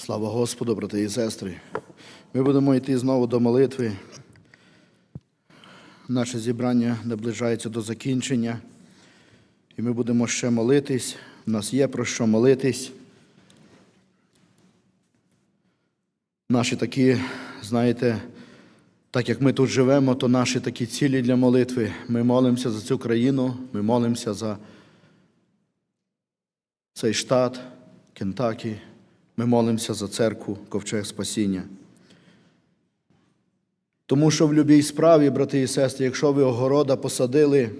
Слава Господу, брати і сестри. Ми будемо йти знову до молитви. Наше зібрання наближається до закінчення. І ми будемо ще молитись. У нас є про що молитись. Наші такі, знаєте, так як ми тут живемо, то наші такі цілі для молитви. Ми молимося за цю країну, ми молимося за цей штат Кентакі. Ми молимося за церкву Ковчег Спасіння. Тому що в любій справі, брати і сестри, якщо ви огорода посадили,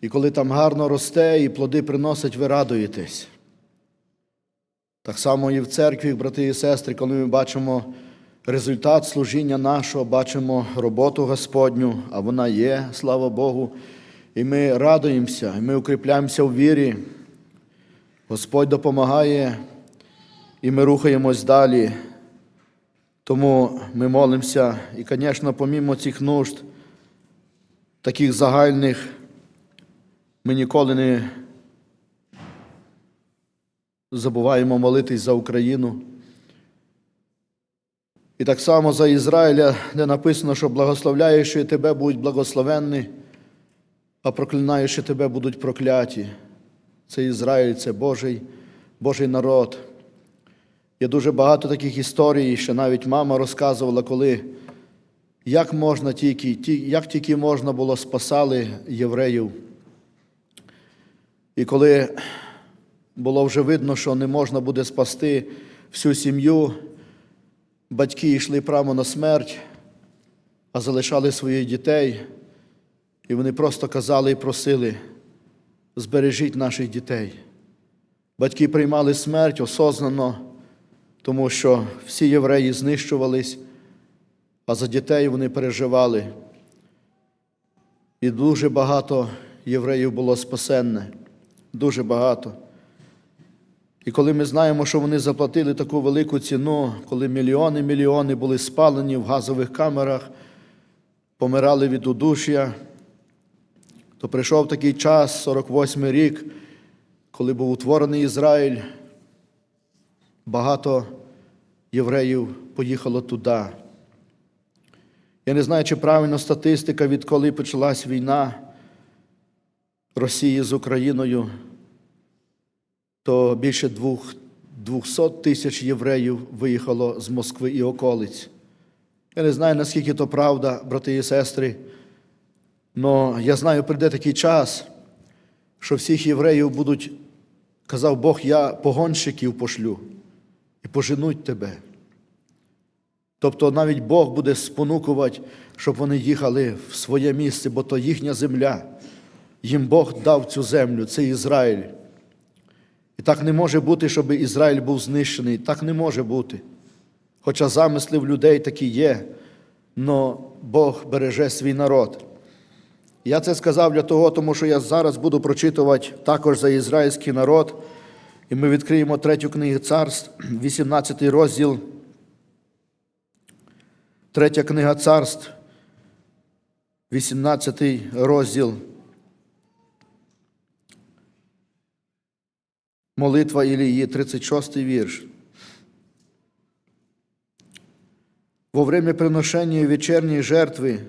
і коли там гарно росте і плоди приносить, ви радуєтесь. Так само і в церкві, брати і сестри, коли ми бачимо результат служіння нашого, бачимо роботу Господню, а вона є, слава Богу, і ми радуємося, і ми укріпляємося в вірі. Господь допомагає, і ми рухаємось далі. Тому ми молимося, і, звісно, помімо цих нужд, таких загальних, ми ніколи не забуваємо молитись за Україну. І так само за Ізраїля, де написано, що благословляючи тебе будуть благословенні, а проклинаючи тебе будуть прокляті. Це Ізраїль, це Божий, Божий народ. Є дуже багато таких історій, що навіть мама розказувала, коли як можна тільки, як тільки можна було спасали євреїв. І коли було вже видно, що не можна буде спасти всю сім'ю, батьки йшли прямо на смерть, а залишали своїх дітей, і вони просто казали і просили, збережіть наших дітей. Батьки приймали смерть осознано, тому що всі євреї знищувались, а за дітей вони переживали. І дуже багато євреїв було спасенне, дуже багато. І коли ми знаємо, що вони заплатили таку велику ціну, коли мільйони мільйони були спалені в газових камерах, помирали від удуш'я, то прийшов такий час, 48-й рік, коли був утворений Ізраїль, багато євреїв поїхало туди. Я не знаю, чи правильна статистика, відколи почалась війна Росії з Україною, то більше двох, 200 тисяч євреїв виїхало з Москви і околиць. Я не знаю, наскільки то правда, брати і сестри, але я знаю, прийде такий час, що всіх євреїв будуть, казав Бог, я погонщиків пошлю і поженуть тебе. Тобто навіть Бог буде спонукувати, щоб вони їхали в своє місце, бо то їхня земля. Їм Бог дав цю землю, це Ізраїль. І так не може бути, щоб Ізраїль був знищений. Так не може бути. Хоча замисли в людей такі є, але Бог береже свій народ. Я це сказав для того, тому що я зараз буду прочитувати також за ізраїльський народ, і ми відкриємо третю книгу царств, 18 розділ. Третя книга царств, 18 розділ. Молитва Ілії, 36 вірш. Во время приношения вечерней жертвы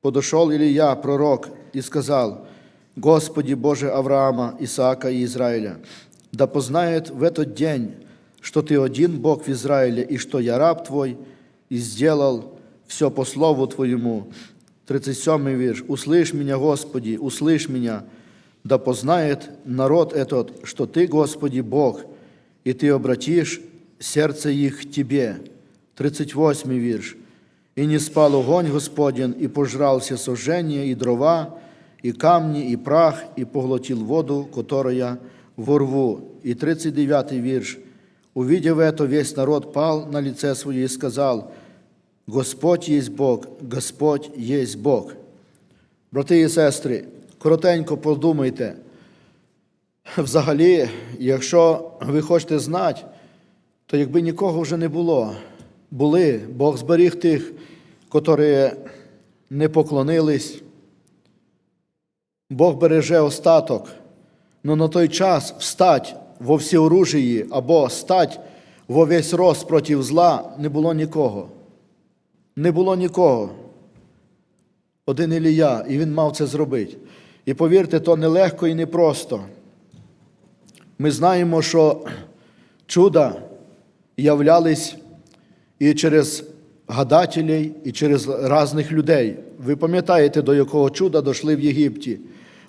подошел Илья, пророк, и сказал, «Господи Боже Авраама, Исаака и Израиля, да познает в этот день, что Ты один Бог в Израиле, и что я раб Твой, и сделал все по слову Твоему». 37 вірш. «Услышь меня, Господи, услышь меня, да познает народ этот, что Ты, Господи, Бог, и Ты обратишь сердце их к Тебе». 38 вірш. «И не спал огонь Господень, и пожрал все сожжения, и дрова, и камни, и прах, и поглотил воду, которая во рву». И 39 вірш. «Увидев это, весь народ пал на лице свое и сказал, Господь есть Бог, Господь есть Бог». Брати і сестри, коротенько подумайте. Взагалі, якщо ви хочете знати, то якби нікого вже не було, були, Бог зберіг тих, котрі не поклонились. Бог береже остаток, але на той час встать во всеоружії або стать во весь рост проти зла не було нікого. Не було нікого. Один Ілія, і він мав це зробити. І повірте, то нелегко і непросто. Ми знаємо, що чуда являлись і через гадателей, і через різних людей. Ви пам'ятаєте, до якого чуда дійшли в Єгипті?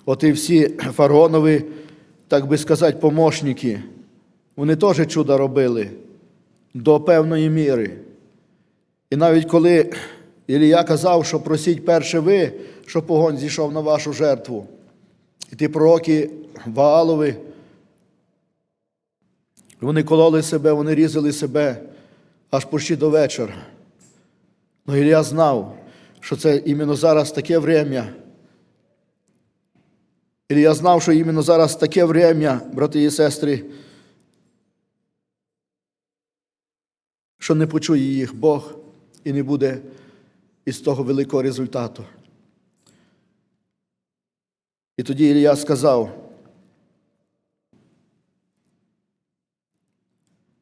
От і всі фараонові, так би сказати, помощники, вони теж чуда робили до певної міри. І навіть коли Ілія казав, що просіть перше ви, щоб огонь зійшов на вашу жертву. І ті пророки Ваалови, вони кололи себе, вони різали себе аж почти до вечора. Ну Ілля знав, що це іменно зараз таке время. Ілля знав, що іменно зараз таке время, брати і сестри, що не почує їх Бог і не буде із того великого результату. І тоді Ілля сказав,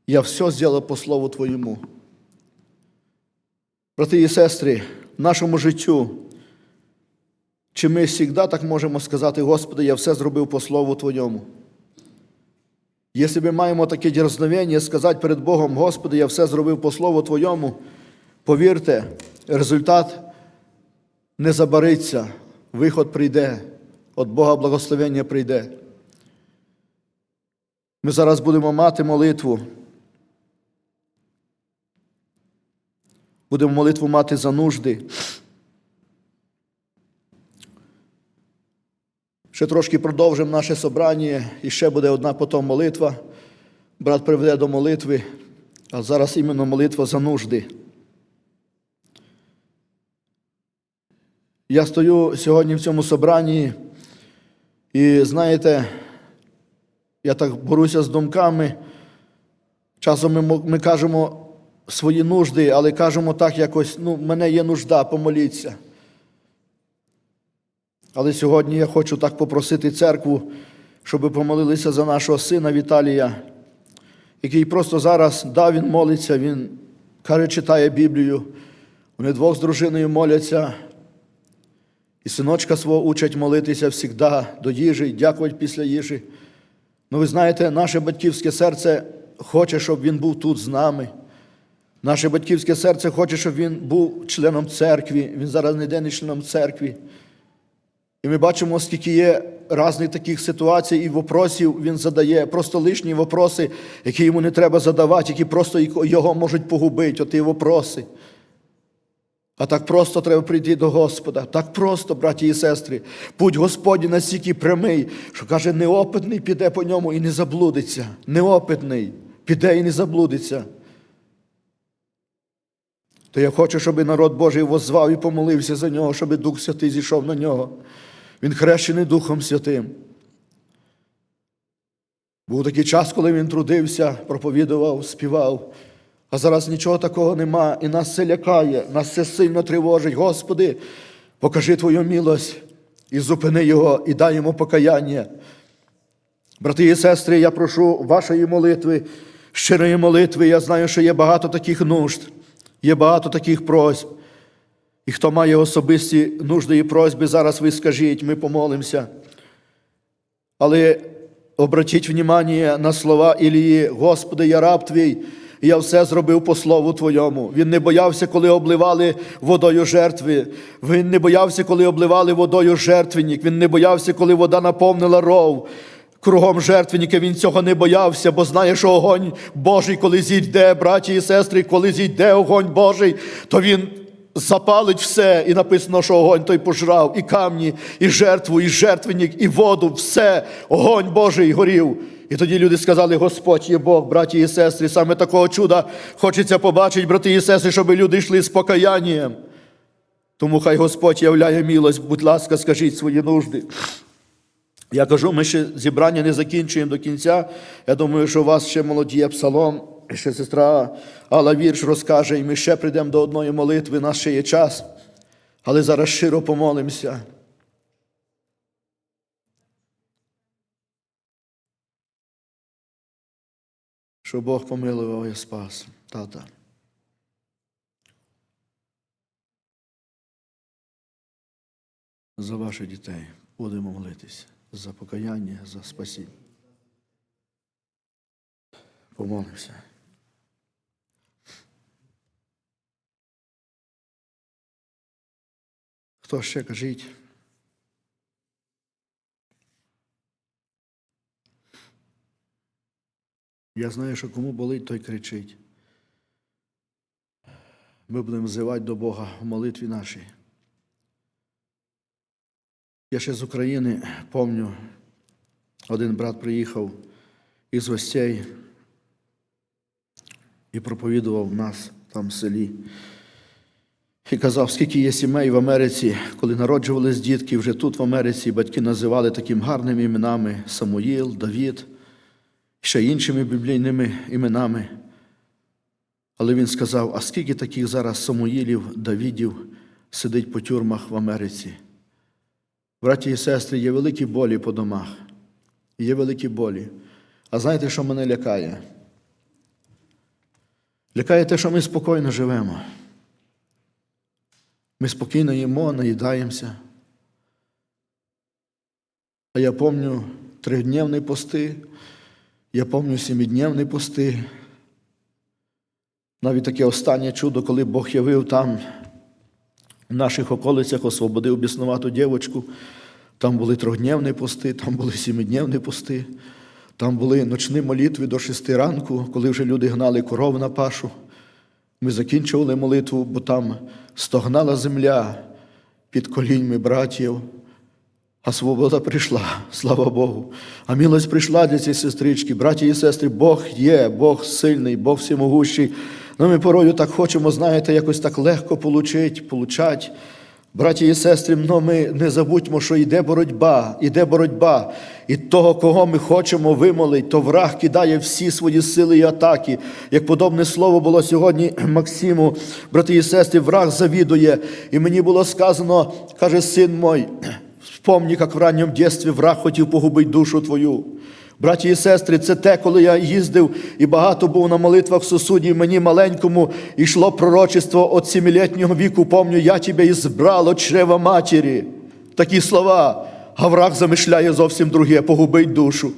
я все зробив по слову Твоєму. Брати і сестри, в нашому життю, чи ми завжди так можемо сказати, Господи, я все зробив по Слову Твоєму. Якщо ми маємо таке дерзновення сказати перед Богом, Господи, я все зробив по Слову Твоєму, повірте, результат не забариться, виход прийде, від Бога благословення прийде. Ми зараз будемо мати молитву. Будемо молитву мати за нужди. Ще трошки продовжимо наше собрання, і ще буде одна потім молитва. Брат приведе до молитви, а зараз іменно молитва за нужди. Я стою сьогодні в цьому собранні, і знаєте, я так борюся з думками. Часом ми, ми кажемо свої нужди, але кажемо так якось, ну, в мене є нужда, помоліться. Але сьогодні я хочу так попросити церкву, щоб помолилися за нашого сина Віталія, який просто зараз, да, він молиться, він каже, читає Біблію. Вони двох з дружиною моляться. І синочка свого учать молитися завжди до їжі, дякувати після їжі. Ну, ви знаєте, наше батьківське серце хоче, щоб він був тут з нами. Наше батьківське серце хоче, щоб він був членом церкви. Він зараз не йде не членом церкви. І ми бачимо, скільки є різних таких ситуацій і вопросів він задає, просто лишні вопроси, які йому не треба задавати, які просто його можуть погубити, оті вопроси. А так просто треба прийти до Господа. Так просто, браті і сестри. Путь Господній настільки прямий, що каже, неопитний піде по ньому і не заблудиться. Неопитний піде і не заблудиться. То я хочу, щоб народ Божий воззвав і помолився за нього, щоб Дух Святий зійшов на нього. Він хрещений Духом Святим. Був такий час, коли він трудився, проповідував, співав. А зараз нічого такого нема, і нас це лякає, нас це сильно тривожить. Господи, покажи Твою милость і зупини його, і дай йому покаяння. Брати і сестри, я прошу вашої молитви, щирої молитви. Я знаю, що є багато таких нужд, є багато таких просьб. І хто має особисті нужди і просьби, зараз ви скажіть, ми помолимося. Але обратіть внимание на слова Ілії, Господи, я раб Твій, я все зробив по слову Твоєму. Він не боявся, коли обливали водою жертви. Він не боявся, коли обливали водою жертвенник. Він не боявся, коли вода наповнила ров. Кругом жертвенника він цього не боявся, бо знає, що огонь Божий, коли зійде, браті і сестри, коли зійде огонь Божий, то він запалить все, і написано, що огонь той пожрав, і камні, і жертву, і жертвенник, і воду, все, огонь Божий горів. І тоді люди сказали, Господь є Бог, браті і сестри, саме такого чуда хочеться побачити, брати і сестри, щоб люди йшли з покаянням. Тому хай Господь являє милость, будь ласка, скажіть свої нужди. Я кажу, ми ще зібрання не закінчуємо до кінця. Я думаю, що у вас ще молодіє псалом, ще сестра Алла вірш розкаже, і ми ще прийдемо до одної молитви, нас ще є час. Але зараз щиро помолимося. що Бог помилував і спас. Тата. За ваших дітей будемо молитися за покаяння, за спасіння. Помолимося. Хто ще кажіть? Я знаю, що кому болить, той кричить. Ми будемо взивати до Бога в молитві нашій. Я ще з України пам'ятаю, один брат приїхав із гостей і проповідував нас там в селі. І казав, скільки є сімей в Америці, коли народжувались дітки, вже тут в Америці батьки називали таким гарними іменами Самуїл, Давід, ще іншими біблійними іменами. Але він сказав: а скільки таких зараз Самуїлів, Давідів сидить по тюрмах в Америці? Браті і сестри, є великі болі по домах, є великі болі. А знаєте, що мене лякає? Лякає те, що ми спокійно живемо. Ми спокійно їмо, наїдаємося. А я пам'ятаю тридневні пости, я пам'ятаю сімидневні пости. Навіть таке останнє чудо, коли Бог явив там, в наших околицях, освободив біснувату дівочку. Там були трьохдневні пости, там були сімидневні пости, там були ночні молитви до шести ранку, коли вже люди гнали коров на пашу. Ми закінчували молитву, бо там стогнала земля під коліньми братів, а свобода прийшла, слава Богу. А милость прийшла для цієї сестрички. Браті і сестри, Бог є, Бог сильний, Бог всемогущий. Ну, ми порою так хочемо, знаєте, якось так легко получить, получать. Браті і сестри, ну ми не забудьмо, що йде боротьба, йде боротьба. І того, кого ми хочемо вимолити, то враг кидає всі свої сили і атаки. Як подобне слово було сьогодні Максиму, брати і сестри, враг завідує. І мені було сказано, каже син мой, вспомни, як в ранньому дитинстві враг хотів погубити душу твою. Браті і сестри, це те, коли я їздив і багато був на молитвах в сусуді, мені маленькому йшло пророчество от сімілітнього віку, помню, я тебе і от чрева матері. Такі слова. А враг замишляє зовсім друге, погубить душу,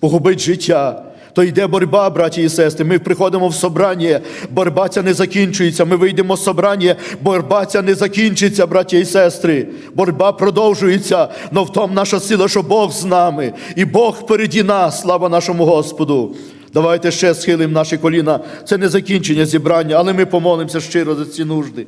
погубить життя. То йде боротьба, браті і сестри. Ми приходимо в собрання, боротьба ця не закінчується. Ми вийдемо з собрання, боротьба ця не закінчиться, браті і сестри. Боротьба продовжується, но в тому наша сила, що Бог з нами, і Бог впереді нас, слава нашому Господу. Давайте ще схилимо наші коліна. Це не закінчення зібрання, але ми помолимося щиро за ці нужди.